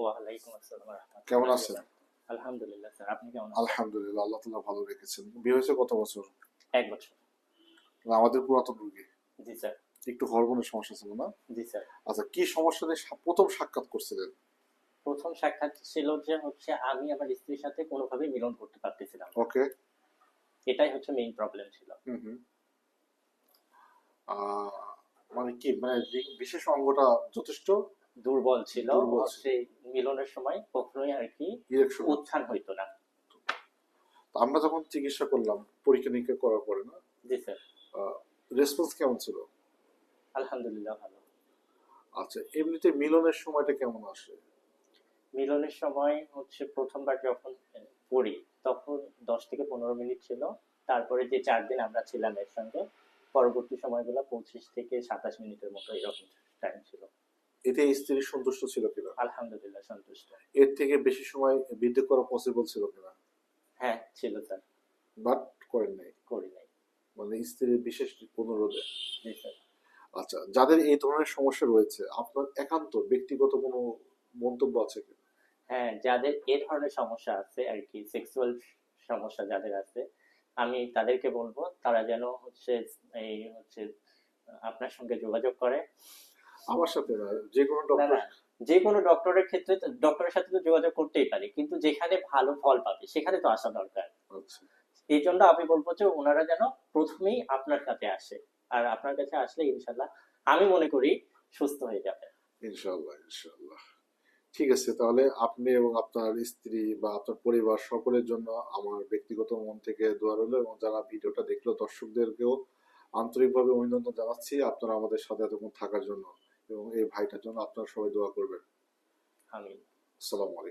ওয়ালাইকুম আসসালাম কেমন আছেন? আলহামদুলিল্লাহ স্যার আপনি কেমন আলহামদুলিল্লাহ আল্লাহ তালা ভালো রেখেছেন। বিয়ে হয়েছে কত বছর? এক বছর। আমাদের পুরাতন রুগী। জি স্যার। একটু হরমোনের সমস্যা ছিল না? জি স্যার। আচ্ছা কি সমস্যা নিয়ে প্রথম সাক্ষাৎ করছিলেন? প্রথম সাক্ষাৎ ছিল যে হচ্ছে আমি আমার স্ত্রীর সাথে কোনোভাবে মিলন করতে পারতেছিলাম। ওকে। এটাই হচ্ছে মেইন প্রবলেম ছিল। হুম হুম। আহ, মানে কি মানে বিশেষ অঙ্গটা যথেষ্ট? দুর্বল ছিল। হচ্ছে মিলনের সময় কখনোই আর কি উত্থান হইতো না। আমরা যখন চিকিৎসা করলাম পরীক্ষা নিরীক্ষা করার পরে না জি স্যার। রেসপন্স কেমন ছিল? আলহামদুলিল্লাহ ভালো। আচ্ছা এমনিতে মিলনের সময়টা কেমন আসে? মিলনের সময় হচ্ছে প্রথমবার যখন পড়ি তখন দশ থেকে পনেরো মিনিট ছিল। তারপরে যে চার দিন আমরা ছিলাম এর সঙ্গে পরবর্তী সময়গুলো পঁচিশ থেকে সাতাশ মিনিটের মতো এরকম টাইম ছিল। এতে স্ত্রী সন্তুষ্ট ছিল কিনা? আলহামদুলিল্লাহ সন্তুষ্ট। এর থেকে বেশি সময় বৃদ্ধি করা পসিবল ছিল কিনা? হ্যাঁ ছিল স্যার। বাট করেন নাই। করি নাই। মানে স্ত্রীর বিশেষ অনুরোধে। আচ্ছা যাদের এই ধরনের সমস্যা রয়েছে আপনার একান্ত ব্যক্তিগত কোনো মন্তব্য আছে কি হ্যাঁ যাদের এ ধরনের সমস্যা আছে আর কি সেক্সুয়াল সমস্যা যাদের আছে আমি তাদেরকে বলব তারা যেন হচ্ছে এই হচ্ছে আপনার সঙ্গে যোগাযোগ করে। আমার সাথে না যে কোনো ডক্টর যে কোনো ডক্টরের ক্ষেত্রে ডক্টরের সাথে তো যোগাযোগ করতেই পারে কিন্তু যেখানে ভালো ফল পাবে সেখানে তো আসা দরকার। আচ্ছা। এই জন্য আমি বলব যে ওনারা যেন প্রথমেই আপনার কাছে আসে আর আপনার কাছে আসলে ইনশাল্লাহ আমি মনে করি সুস্থ হয়ে যাবে। ইনশাআল্লাহ ইনশাআল্লাহ। ঠিক আছে তাহলে আপনি এবং আপনার স্ত্রী বা আপনার পরিবার সকলের জন্য আমার ব্যক্তিগত মন থেকে দোয়া রইল এবং যারা ভিডিওটা দেখল দর্শকদেরকেও আন্তরিকভাবে অভিনন্দন জানাচ্ছি। আপনারা আমাদের সাথে এতক্ষণ থাকার জন্য এবং এই ভাইটার জন্য আপনারা সবাই দোয়া করবেন। আমি আসসালামু আলাইকুম।